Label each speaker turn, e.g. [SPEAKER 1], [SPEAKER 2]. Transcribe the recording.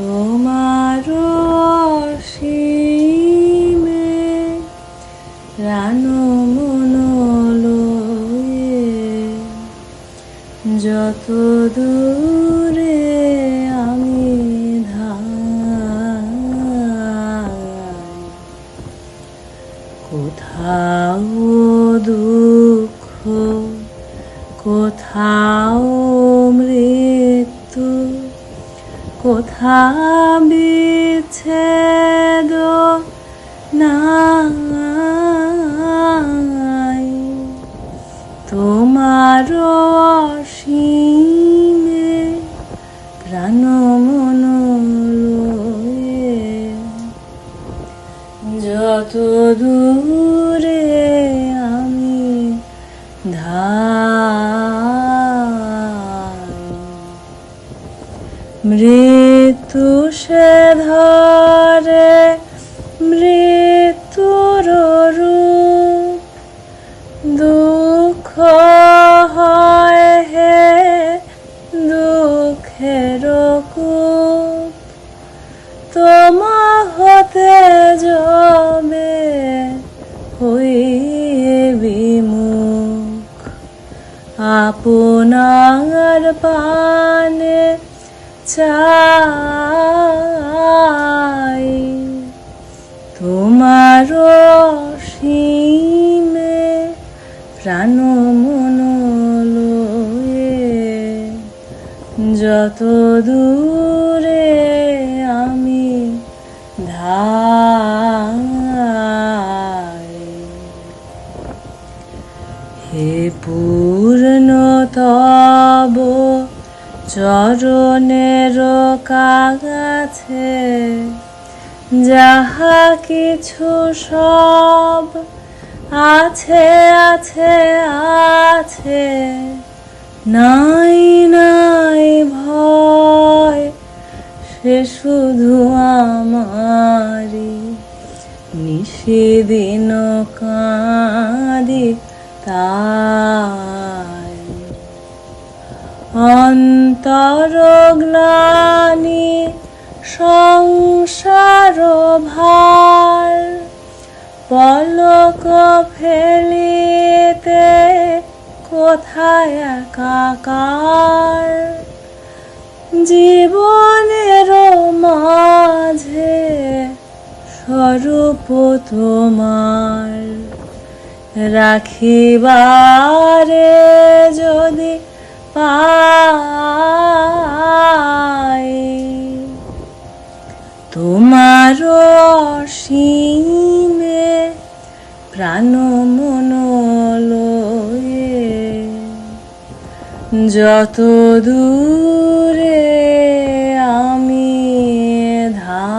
[SPEAKER 1] তোমার সীমে রানো যত দূরে আমি কোথাও দুঃখ কোথাও কোথা বিচ্ছেদ নাই? তোমার অসীমে প্রাণ মন যত দূরে আমি ধাই মৃত্যু সে ধরে, মৃত্যুর রূপ। দুঃখ হয় হে দুঃখের কূপ। তোমা হতে যাবে হইয়ে বিমুখ। আপনার পানে চাই তোমার সীমে প্রাণ মন যত দূরে আমি ধাই। হে পূর্ণ তব চরণের কাগাছে যাহা কিছু সব আছে আছে আছে, নাই নাই ভয়, সে শুধু আমারি নিষেদিন কাঁদি তাই অন্তর গ্লানি সংসার ভার পলক ফেলিতে কোথায় একাকার? জীবনের মাঝে স্বরূপ তোমার রাখিবারে যদি পাই তোমার অসীমে প্রাণ মন যত দূরে আমি ধা